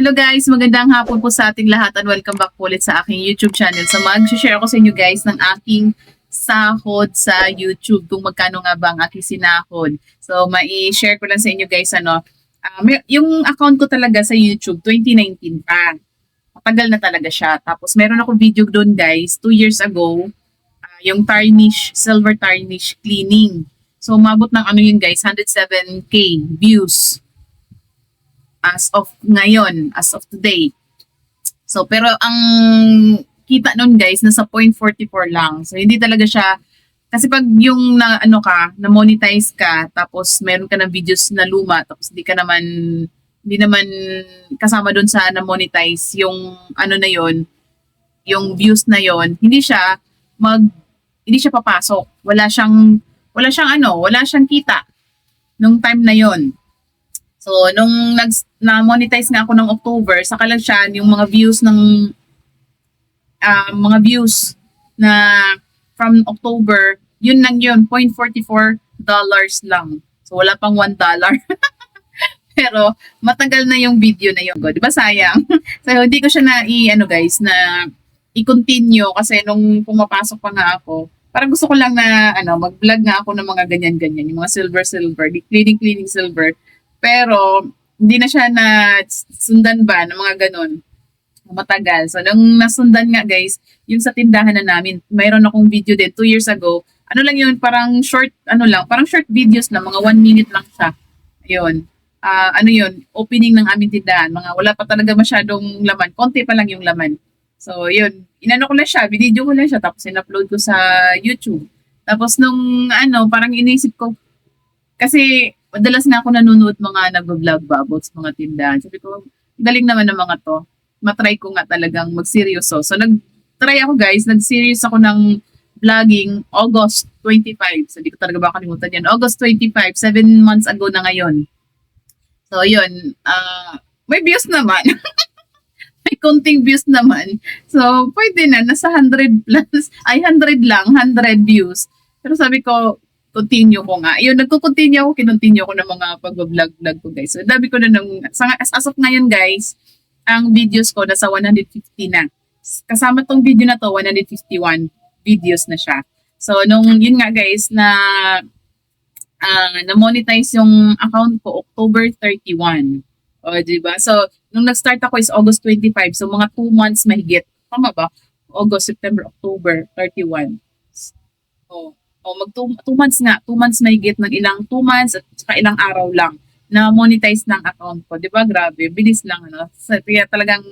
Hello guys, magandang hapon po sa ating lahat and welcome back po ulit sa aking YouTube channel. So mag-share ako sa inyo guys ng aking sahod sa YouTube kung magkano nga ba ang aking sinahod. So mai-share ko lang sa inyo guys ano, may- yung account ko talaga sa YouTube 2019 pa. Matagal na talaga siya. Tapos meron akong video doon guys, 2 years ago, ah, yung tarnish, silver tarnish cleaning. So umabot ng ano yun guys, 107k views as of ngayon, as of today. So, pero ang kita nun guys, nasa 0.44 lang. So, hindi talaga siya, kasi pag yung na, ano ka, na monetize ka, tapos meron ka ng videos na luma, tapos hindi ka naman, hindi naman kasama dun sa na monetize yung ano na yon yung views na yon hindi siya mag, hindi siya papasok. Wala siyang, wala siyang ano, wala siyang kita nung time na yon So, nung nag, na-monetize nga ako ng October, saka lang siya yung mga views ng ah, mga views na from October, yun lang yun, 0.44 dollars lang. So, wala pang 1 dollar. Pero, matagal na yung video na yun. Di ba sayang? so, hindi ko siya na i-ano guys, na i-continue kasi nung pumapasok pa nga ako, parang gusto ko lang na ano, mag-vlog nga ako ng mga ganyan-ganyan, yung mga silver-silver, di cleaning-cleaning silver. Pero, hindi na siya na sundan ba ng mga ganun. Matagal. So, nung nasundan nga guys, yung sa tindahan na namin, mayroon akong video din two years ago. Ano lang yun, parang short, ano lang, parang short videos lang, mga one minute lang siya. Ayun. Ah, ano yun, opening ng aming tindahan. Mga wala pa talaga masyadong laman. Konti pa lang yung laman. So, yun. Inano ko lang siya, video ko lang siya, tapos in-upload ko sa YouTube. Tapos nung ano, parang inisip ko, kasi madalas na ako nanonood mga about sa mga tindahan. Sabi ko, galing naman ng mga to. Matry ko nga talagang magseryoso. So, nag-try ako guys, nag-serious ako ng vlogging August 25. So, di ko talaga ba kalimutan yan. August 25, 7 months ago na ngayon. So, yun. ah may views naman. may konting views naman. So, pwede na. Nasa 100 plus. Ay, 100 lang. 100 views. Pero sabi ko, continue ko nga. Yun, nagko-continue ako, kinontinue ko ng mga pag-vlog-vlog ko, guys. So, dabi ko na ng, sa, as, as of ngayon, guys, ang videos ko nasa 150 na. Kasama tong video na to, 151 videos na siya. So, nung, yun nga, guys, na ah na-monetize yung account ko October 31. O, di ba? So, nung nag-start ako is August 25. So, mga 2 months mahigit. Tama ba? August, September, October, 31. O, o mag 2 months nga. 2 months mahigit ng ilang 2 months at saka ilang araw lang na monetize ng account ko. Di ba? Grabe. Bilis lang. Ano? So, kaya talagang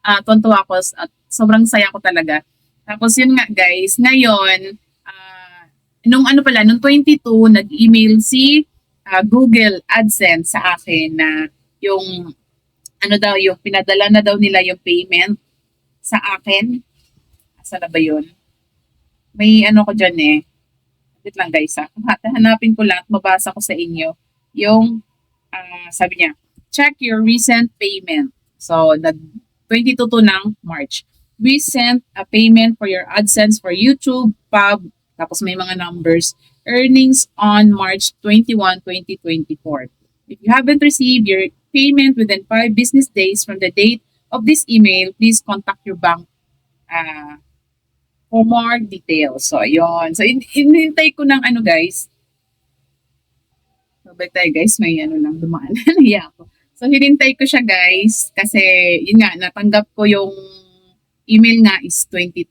uh, tonto ako at sobrang saya ko talaga. Tapos yun nga guys, ngayon, ah, nung ano pala, nung 22, nag-email si ah, Google AdSense sa akin na yung ano daw, yung pinadala na daw nila yung payment sa akin. Asa na ba yun? May ano ko dyan eh. Wait lang guys ha. Hanapin ko lang at mabasa ko sa inyo yung ah, sabi niya, check your recent payment. So, nag 22 to ng March. We sent a payment for your AdSense for YouTube, Pub, tapos may mga numbers, earnings on March 21, 2024. If you haven't received your payment within 5 business days from the date of this email, please contact your bank uh, for more details. So, ayun. So, in- ko ng ano, guys. Sabay tayo, guys. May ano lang, dumaan. Nahiya ako. So, hinintay ko siya, guys. Kasi, yun nga, natanggap ko yung email nga is 22.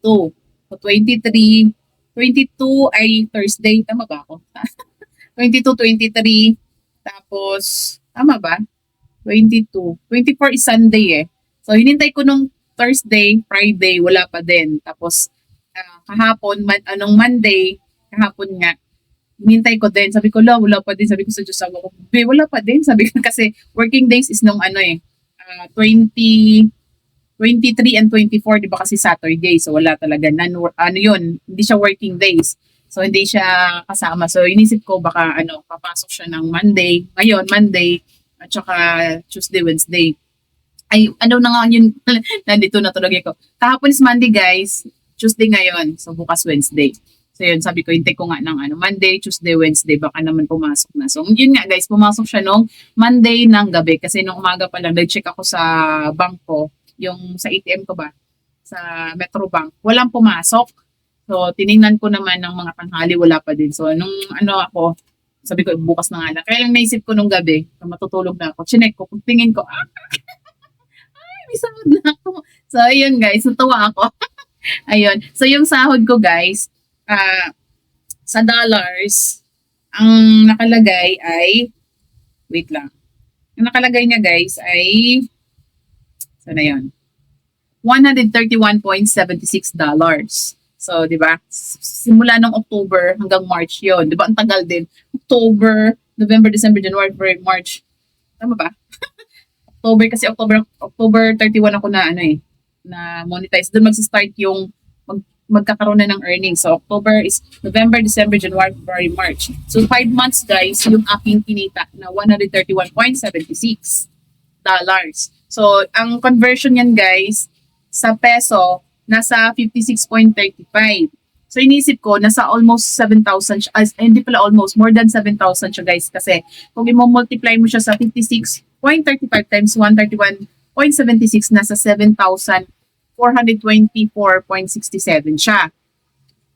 So, 23, 22 ay Thursday. Tama ba ako? 22, 23. Tapos, tama ba? 22. 24 is Sunday eh. So, hinintay ko nung Thursday, Friday, wala pa din. Tapos, ah, kahapon, man, anong Monday, kahapon nga, hinintay ko din. Sabi ko, la, wala pa din. Sabi ko sa Diyos, sabi ko, "Be, wala pa din. Sabi ko, kasi working days is nung ano eh, ah, 20, 23 and 24, di ba kasi Saturday. So, wala talaga. Non, ano yun, hindi siya working days. So, hindi siya kasama. So, inisip ko baka ano, papasok siya ng Monday. Ngayon, Monday, at saka Tuesday, Wednesday. Ay, ano na nga yun, nandito na tulog ko. Kahapon is Monday, guys. Tuesday ngayon. So, bukas Wednesday. So yun, sabi ko, hintay ko nga ng ano, Monday, Tuesday, Wednesday, baka naman pumasok na. So yun nga guys, pumasok siya nung Monday ng gabi kasi nung umaga pa lang, nag-check ako sa bank ko, yung sa ATM ko ba, sa Metro Bank, walang pumasok. So tiningnan ko naman ng mga tanghali, wala pa din. So nung ano ako, sabi ko, bukas na nga lang. Kaya lang naisip ko nung gabi, kung matutulog na ako, chinek ko, kung ko, ah, ay, may na ako. So, ayun guys, natuwa ako. ayun. So, yung sahod ko guys, ah, sa dollars, ang nakalagay ay, wait lang. Yung nakalagay niya guys ay, sana yun? $131.76 dollars. So, di ba? Simula nung October hanggang March yon, Di ba? Ang tagal din. October, November, December, January, February, March. Tama ba? October kasi October October 31 ako na ano eh na monetize. Doon magsa-start yung mag, magkakaroon na ng earnings. So October is November, December, January, February, March. So 5 months guys yung aking kinita na 131.76 dollars. So ang conversion yan guys sa peso nasa 56.35. So inisip ko, nasa almost 7,000 siya. Eh, hindi pala almost, more than 7,000 siya guys. Kasi kung i-multiply mo siya sa 56.35 times 131.76, nasa 7,424.67 siya.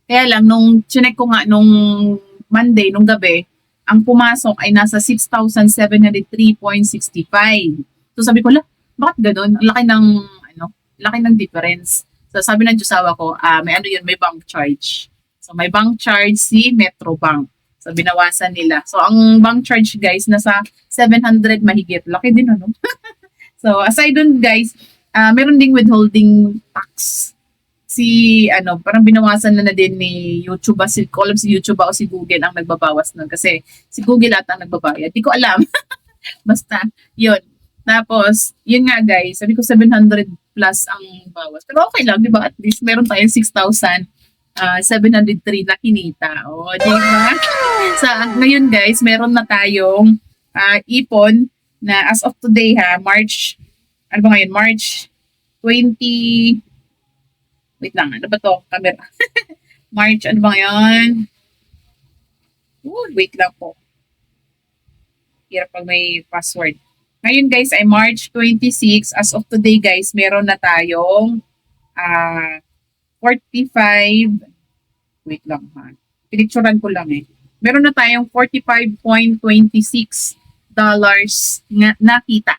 Kaya lang, nung chinek ko nga nung Monday, nung gabi, ang pumasok ay nasa 6,703.65. So sabi ko, la, bakit ganun? Ang laki ng, ano, laki ng difference. So sabi ng Diyosawa ko, ah may ano yun, may bank charge. So may bank charge si Metro Bank. So binawasan nila. So ang bank charge guys, nasa 700 mahigit. Laki din ano. so aside dun guys, ah meron ding withholding tax. Si ano, parang binawasan na na din ni YouTube, ba, si, ko alam si YouTube ba o si Google ang nagbabawas nun. Kasi si Google ata ang nagbabayad. Di ko alam. Basta, yun. Tapos, yun nga guys, sabi ko 700 plus ang bawas. Pero okay lang, di ba? At least meron tayong 6,000 ah 703 na kinita. O, di ba? Sa ngayon guys, meron na tayong ah, ipon na as of today ha, March, ano ba ngayon? March 20, wait lang, ano ba to? Camera. March, ano ba ngayon? Ooh, wait lang po. Hirap pag may password. Ngayon guys ay March 26. As of today guys, meron na tayong ah 45 wait lang ha. Pinicturean ko lang eh. Meron na tayong 45.26 dollars na nakita.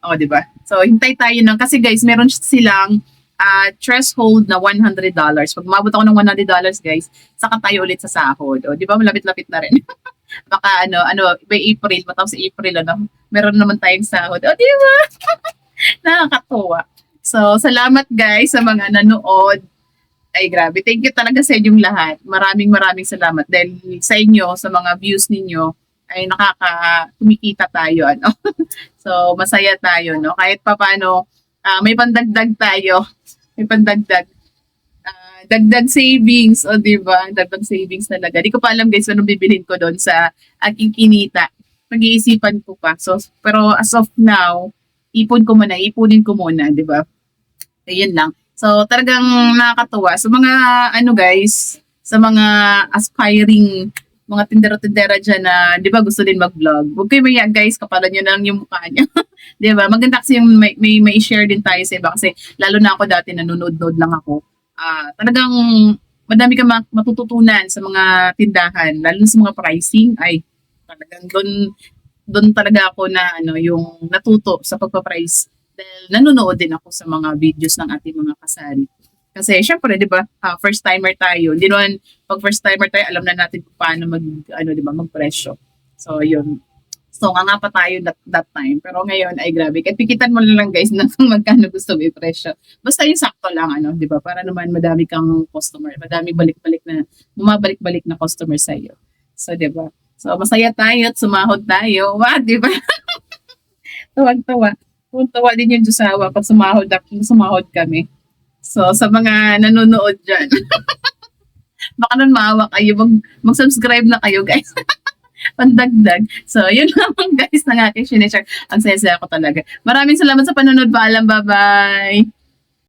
O, di ba? So, hintay tayo ng, kasi guys, meron silang ah, threshold na $100. Pag umabot ako ng $100 guys, saka tayo ulit sa sahod. O, di ba? Malapit-lapit na rin. Baka ano, ano, by April, matapos April, ano, meron naman tayong sahod. O, di ba? Nakakatuwa. So, salamat guys sa mga nanood. Ay, grabe. Thank you talaga sa inyong lahat. Maraming maraming salamat. Dahil sa inyo, sa mga views ninyo, ay nakaka kumikita tayo ano. so masaya tayo no. Kahit papaano ah, may pandagdag tayo. May pandagdag. Ah, dagdag savings, o di ba? Dagdag savings talaga. Di ko pa alam guys anong bibilhin ko doon sa aking kinita. Pag-iisipan ko pa. So pero as of now, ipon ko muna, ipunin ko muna, di ba? Ayun lang. So talagang nakakatuwa. Sa mga ano guys, sa mga aspiring mga tindera-tindera dyan na, di ba, gusto din mag-vlog. Huwag kayo maya, guys, kapalan nyo lang yung mukha nyo. di ba? Maganda kasi yung may, may, may share din tayo sa iba kasi lalo na ako dati nanonood-nood lang ako. Ah, talagang madami ka ma- matututunan sa mga tindahan, lalo na sa mga pricing. Ay, talagang doon doon talaga ako na ano yung natuto sa pagpa-price dahil nanonood din ako sa mga videos ng ating mga kasari. Kasi syempre, 'di ba? ah, first timer tayo. Hindi naman pag first timer tayo, alam na natin kung paano mag ano 'di ba, magpresyo. So, yun. So, nga nga pa tayo that, that time. Pero ngayon, ay grabe. Kahit pikitan mo na lang guys na kung magkano gusto mo i-presyo. Basta yung sakto lang, ano, di ba? Para naman madami kang customer. Madami balik-balik na, bumabalik-balik na customer sa iyo. So, di ba? So, masaya tayo at sumahod tayo. Wow, di ba? Tuwag-tuwa. Tuwag-tuwa din yung Diyosawa pag sumahod, sumahod kami. So, sa mga nanonood dyan, baka nun maawa kayo, mag, mag-subscribe na kayo, guys. Pandagdag. So, yun naman, guys, ng aking sinishare. Ang saya-saya ko talaga. Maraming salamat sa panonood. Paalam, bye-bye!